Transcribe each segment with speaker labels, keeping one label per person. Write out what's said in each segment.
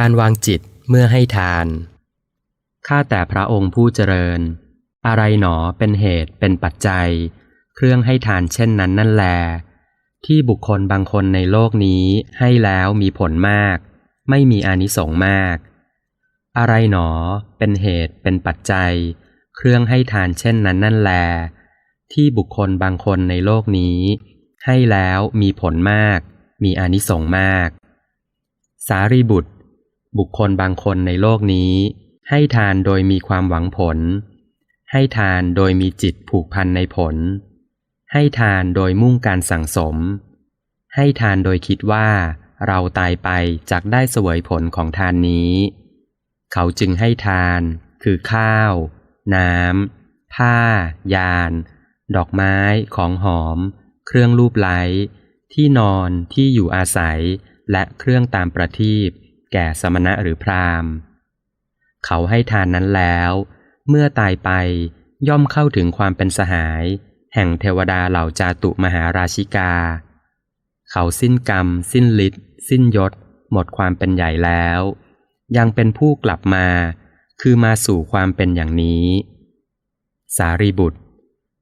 Speaker 1: การวางจิตเมื่อให้ทาน ข้าแต่พระองค์ผู้เจริญ อะไรหนอเป็นเหตุเป็นปัจจัย เครื่องให้ทานเช่นนั้นนั่นแล ที่บุคคลบางคนในโลกนี้ให้แล้วมีผลมาก ไม่มีอานิสงส์มาก อะไรหนอเป็นเหตุเป็นปัจจัย เครื่องให้ทานเช่นนั้นนั่นแล ที่บุคคลบางคนในโลกนี้ ให้แล้วมีผลมาก มีอานิสงส์มาก สารีบุตร บุคคลบางคนในโลกนี้ ให้ทานโดยมีความหวังผล ให้ทานโดยมีจิตผูกพันในผล ให้ทานโดยมุ่งการสั่งสม ให้ทานโดยคิดว่า เราตายไปจากได้เสวยผลของทานนี้ เขาจึงให้ทาน คือข้าว น้ำผ้า ยาน ดอกไม้ ของหอม เครื่องรูปไล้ที่นอนที่อยู่อาศัยและเครื่องตามประทีป แก่สมณะหรือพราหมณ์ เขาให้ทานนั้นแล้ว เมื่อตายไปย่อมเข้าถึงความเป็นสหาย แห่งเทวดาเหล่าจาตุมหาราชิกา เขาสิ้นกรรม สิ้นฤทธิ์สิ้นยศ หมดความเป็นใหญ่แล้ว ยังเป็นผู้กลับมา คือมาสู่ความเป็นอย่างนี้ สารีบุตร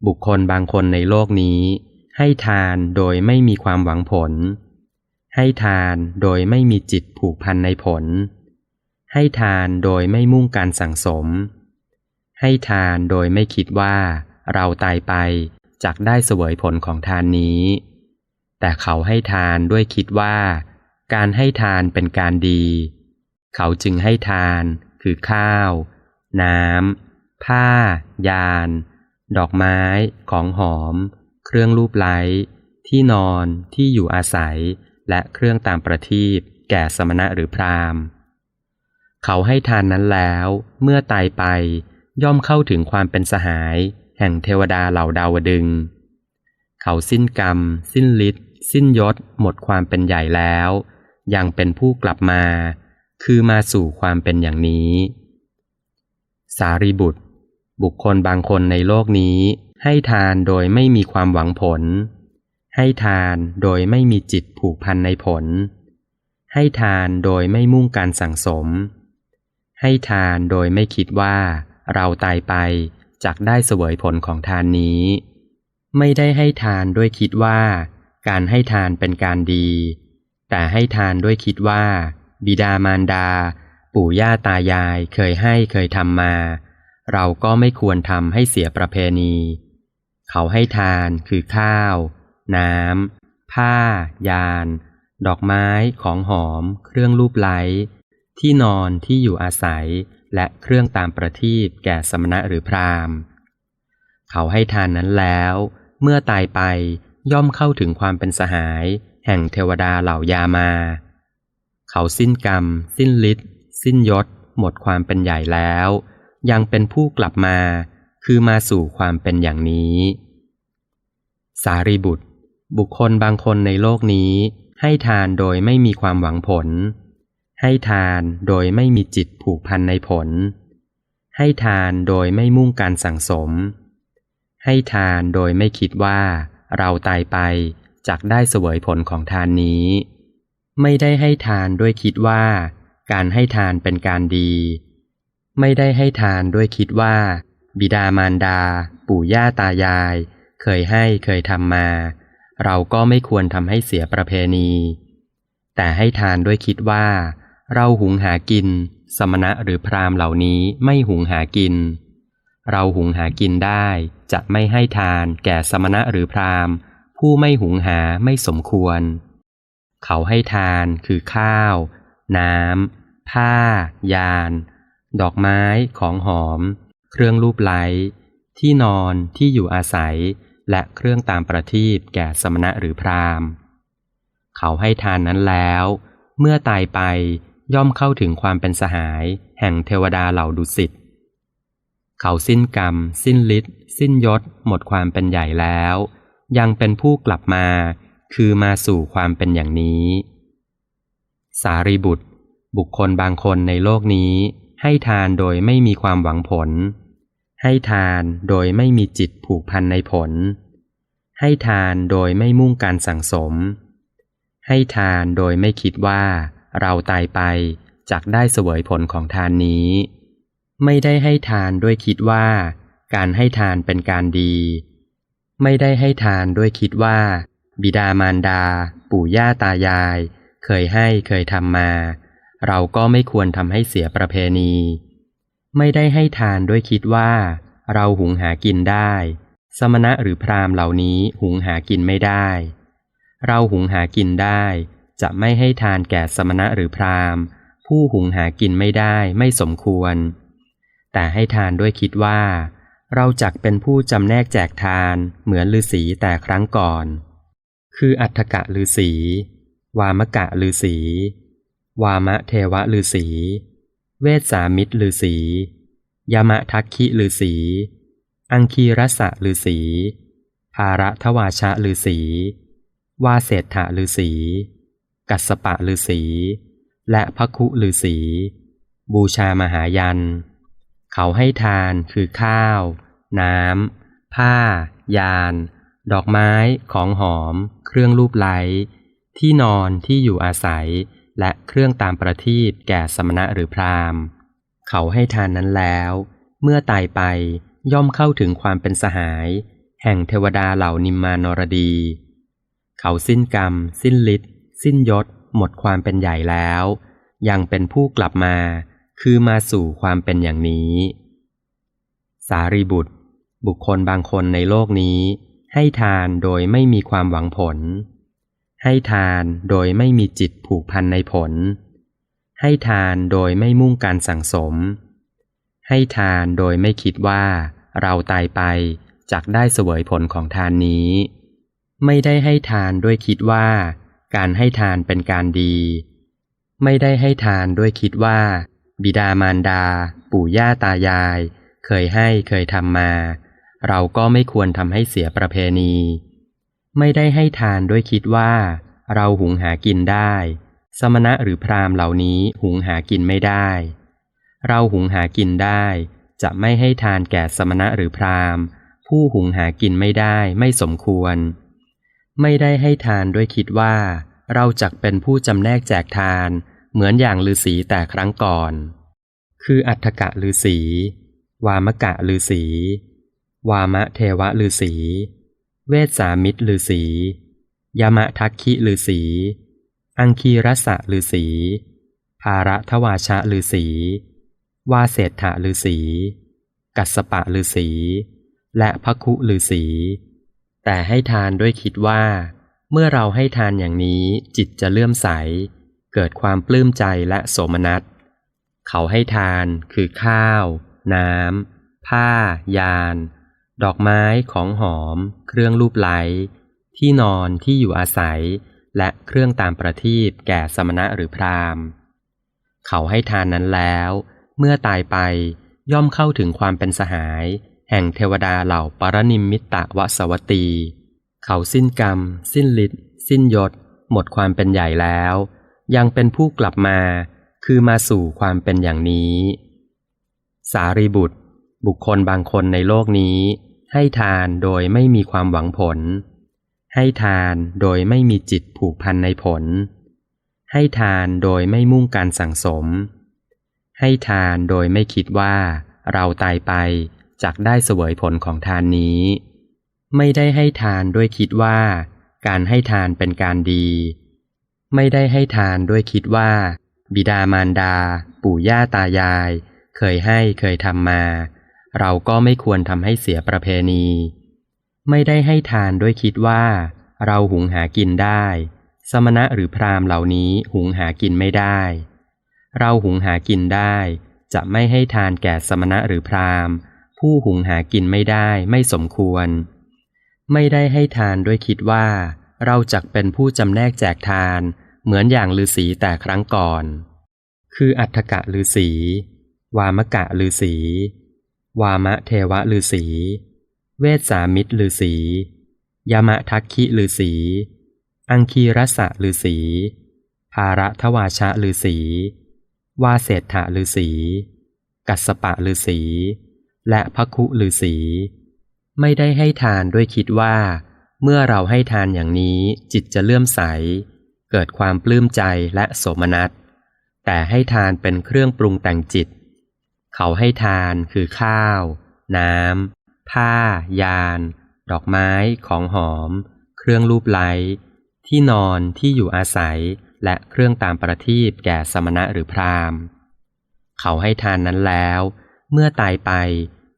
Speaker 1: บุคคลบางคนในโลกนี้ ให้ทานโดยไม่มีความหวังผล ให้ทานโดยไม่มีจิตผูกพันในผล ให้ทานโดยไม่มุ่งการสั่งสม ให้ทานโดยไม่คิดว่าเราตายไปจากได้เสวยผลของทานนี้ แต่เขาให้ทานด้วยคิดว่า การให้ทานเป็นการดี เขาจึงให้ทานคือข้าว น้ำ ผ้า ยาน ดอกไม้ ของหอม เครื่องรูปไล้ ที่นอน ที่อยู่อาศัย และเครื่องตามประทีปแก่สมณะหรือพราหมณ์ เขาให้ทานนั้นแล้ว เมื่อตายไปย่อมเข้าถึงความเป็นสหาย แห่งเทวดาเหล่าดาวดึง เขาสิ้นกรรม สิ้นฤทธิ์สิ้นยศ หมดความเป็นใหญ่แล้ว ยังเป็นผู้กลับมา คือมาสู่ความเป็นอย่างนี้ สารีบุตร บุคคลบางคนในโลกนี้ให้ทานโดยไม่มีความหวังผล ให้ทานโดยไม่มีจิตผูกพันในผล ให้ทานโดยไม่มุ่งการสั่งสม ให้ทานโดยไม่คิดว่า เราตายไปจากได้เสวยผลของทานนี้ ไม่ได้ให้ทานด้วยคิดว่า การให้ทานเป็นการดี แต่ให้ทานด้วยคิดว่า บิดามารดา ปู่ย่าตายายเคยให้เคยทำมา เราก็ไม่ควรทำให้เสียประเพณี เขาให้ทานคือข้าว น้ำ ผ้า ยาน ดอกไม้ ของหอม เครื่องรูปไล้ ที่นอนที่อยู่อาศัย และเครื่องตามประทีปแก่สมณะหรือพราหมณ์ เขาให้ทานนั้นแล้ว เมื่อตายไปย่อมเข้าถึงความเป็นสหาย แห่งเทวดาเหล่ายามา เขาสิ้นกรรม สิ้นฤทธิ์สิ้นยศ หมดความเป็นใหญ่แล้ว ยังเป็นผู้กลับมา คือมาสู่ความเป็นอย่างนี้ สารีบุตร บุคคลบางคนในโลกนี้ ให้ทานโดยไม่มีความหวังผล ให้ทานโดยไม่มีจิตผูกพันในผล ให้ทานโดยไม่มุ่งการสั่งสม ให้ทานโดยไม่คิดว่า เราตายไปจากได้เสวยผลของทานนี้ ไม่ได้ให้ทานด้วยคิดว่า การให้ทานเป็นการดี ไม่ได้ให้ทานด้วยคิดว่า บิดามารดา ปู่ย่าตายาย เคยให้เคยทำมา เราก็ไม่ควรทำให้เสียประเพณี แต่ให้ทานด้วยคิดว่า เราหุงหากิน สมณะหรือพราหมณ์เหล่านี้ไม่หุงหากิน เราหุงหากินได้ จะไม่ให้ทานแก่สมณะหรือพราหมณ์ ผู้ไม่หุงหาไม่สมควร เขาให้ทานคือข้าว น้ำผ้า ยาน ดอกไม้ของหอม เครื่องรูปไล้ที่นอนที่อยู่อาศัย และเครื่องตามประทีปแก่สมณะหรือพราหมณ์ เขาให้ทานนั้นแล้ว เมื่อตายไปย่อมเข้าถึงความเป็นสหาย แห่งเทวดาเหล่าดุสิต เขาสิ้นกรรม สิ้นฤทธิ์สิ้นยศ หมดความเป็นใหญ่แล้ว ยังเป็นผู้กลับมา คือมาสู่ความเป็นอย่างนี้ สารีบุตร บุคคลบางคนในโลกนี้ ให้ทานโดยไม่มีความหวังผล ให้ทานโดยไม่มีจิตผูกพันในผล ให้ทานโดยไม่มุ่งการสั่งสม ให้ทานโดยไม่คิดว่า เราตายไปจักได้เสวยผลของทานนี้ ไม่ได้ให้ทานด้วยคิดว่า การให้ทานเป็นการดี ไม่ได้ให้ทานด้วยคิดว่า บิดามารดา ปู่ย่าตายาย เคยให้เคยทำมา เราก็ไม่ควรทำให้เสียประเพณี ไม่ได้ให้ทานด้วยคิดว่า เราหุงหากินได้ สมณะหรือพราหมณ์เหล่านี้หุงหากินไม่ได้ เราหุงหากินได้ จะไม่ให้ทานแก่สมณะหรือพราหมณ์ ผู้หุงหากินไม่ได้ไม่สมควร แต่ให้ทานด้วยคิดว่า เราจักเป็นผู้จำแนกแจกทานเหมือนฤาษีแต่ครั้งก่อน คืออัฏฐกะฤาษีวามกะฤาษีวามะเทวะฤาษี เวสามิตรฤาษียามะทักขิฤาษีอังคีรสะฤาษีภาระทวาชะฤาษีวาเศรษฐฤาษีกัสสปะฤาษีและพระคุฤาษีบูชามหายัน เขาให้ทานคือข้าว น้ำ ผ้า ยาน ดอกไม้ ของหอม เครื่องรูปไล้ ที่นอนที่อยู่อาศัย และเครื่องตามประทีปแก่สมณะหรือพราหมณ์ เขาให้ทานนั้นแล้ว เมื่อตายไปย่อมเข้าถึงความเป็นสหาย แห่งเทวดาเหล่านิมมานรดี เขาสิ้นกรรม สิ้นฤทธิ์สิ้นยศ หมดความเป็นใหญ่แล้ว ยังเป็นผู้กลับมา คือมาสู่ความเป็นอย่างนี้ สารีบุตร บุคคลบางคนในโลกนี้ ให้ทานโดยไม่มีความหวังผล ให้ทานโดยไม่มีจิตผูกพันในผล ให้ทานโดยไม่มุ่งการสั่งสม ให้ทานโดยไม่คิดว่า เราตายไปจักได้เสวยผลของทานนี้ ไม่ได้ให้ทานด้วยคิดว่า การให้ทานเป็นการดี ไม่ได้ให้ทานด้วยคิดว่า บิดามารดา ปู่ย่าตายาย เคยให้เคยทำมา เราก็ไม่ควรทำให้เสียประเพณี ไม่ได้ให้ทานด้วยคิดว่า เราหุงหากินได้ สมณะหรือพราหมณ์เหล่านี้หุงหากินไม่ได้ เราหุงหากินได้ จะไม่ให้ทานแก่สมณะหรือพราหมณ์ ผู้หุงหากินไม่ได้ไม่สมควร ไม่ได้ให้ทานด้วยคิดว่า เราจักเป็นผู้จำแนกแจกทาน เหมือนอย่างฤาษีแต่ครั้งก่อน คืออัฏฐกะฤาษีวามกะฤาษีวามะเทวะฤาษี เวสสามิตรฤาษียามะทักขิฤาษีอังคีรสะฤาษีภาระทวาชะฤาษีวาเศรษฐฤาษีกัสปะฤาษีและพระคุฤาษีแต่ให้ทานด้วยคิดว่า เมื่อเราให้ทานอย่างนี้จิตจะเลื่อมใส เกิดความปลื้มใจและโสมนัส เขาให้ทานคือข้าว น้ำผ้ายาน ดอกไม้ของหอม เครื่องรูปไหล ที่นอนที่อยู่อาศัย และเครื่องตามประทีปแก่สมณะหรือพราหมณ์ เขาให้ทานนั้นแล้ว เมื่อตายไปย่อมเข้าถึงความเป็นสหาย แห่งเทวดาเหล่าปรนิมมิตะวสวตี เขาสิ้นกรรม สิ้นฤทธิ์สิ้นยศ หมดความเป็นใหญ่แล้ว ยังเป็นผู้กลับมา คือมาสู่ความเป็นอย่างนี้ สารีบุตร บุคคลบางคนในโลกนี้ ให้ทานโดยไม่มีความหวังผล ให้ทานโดยไม่มีจิตผูกพันในผล ให้ทานโดยไม่มุ่งการสั่งสม ให้ทานโดยไม่คิดว่า เราตายไปจักได้เสวยผลของทานนี้ ไม่ได้ให้ทานด้วยคิดว่า การให้ทานเป็นการดี ไม่ได้ให้ทานด้วยคิดว่า บิดามารดา ปู่ย่าตายาย เคยให้เคยทำมา เราก็ไม่ควรทำให้เสียประเพณี ไม่ได้ให้ทานด้วยคิดว่า เราหุงหากินได้ สมณะหรือพราหมณ์เหล่านี้หุงหากินไม่ได้ เราหุงหากินได้ จะไม่ให้ทานแก่สมณะหรือพราหมณ์ ผู้หุงหากินไม่ได้ไม่สมควร ไม่ได้ให้ทานด้วยคิดว่า เราจักเป็นผู้จำแนกแจกทาน เหมือนอย่างฤาษีแต่ครั้งก่อน คืออัฏฐกะฤาษีวามกะฤาษี วามะเทวะฤาษีเวสสามิตรฤาษียามะทักขิฤาษีอังคีรสะฤาษีภาระทวาชะฤาษีวาเศรษฐะฤาษีกัสปะฤาษีและพระคุฤาษีไม่ได้ให้ทานด้วยคิดว่า เมื่อเราให้ทานอย่างนี้จิตจะเลื่อมใส เกิดความปลื้มใจและโสมนัส แต่ให้ทานเป็นเครื่องปรุงแต่งจิต เขาให้ทานคือข้าว น้ำ ผ้า ยาน ดอกไม้ ของหอม เครื่องรูปไล้ ที่นอนที่อยู่อาศัย และเครื่องตามประทีปแก่สมณะหรือพราหมณ์ เขาให้ทานนั้นแล้ว เมื่อตายไป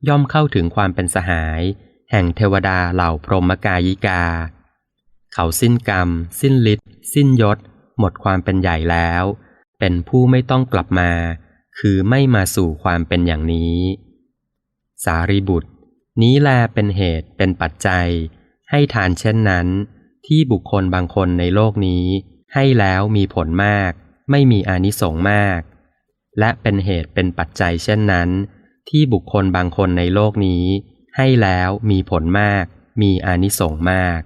Speaker 1: ย่อมเข้าถึงความเป็นสหาย แห่งเทวดาเหล่าพรหมกายิกา เขาสิ้นกรรม สิ้นฤทธิ์สิ้นยศ หมดความเป็นใหญ่แล้ว เป็นผู้ไม่ต้องกลับมา คือไม่มาสู่ความเป็นอย่างนี้ สารีบุตร นี้แลเป็นเหตุเป็นปัจจัย ให้ทานเช่นนั้น ที่บุคคลบางคนในโลกนี้ ให้แล้วมีผลมาก ไม่มีอานิสงส์มาก และเป็นเหตุเป็นปัจจัยเช่นนั้น ที่บุคคลบางคนในโลกนี้ ให้แล้วมีผลมาก มีอานิสงส์มาก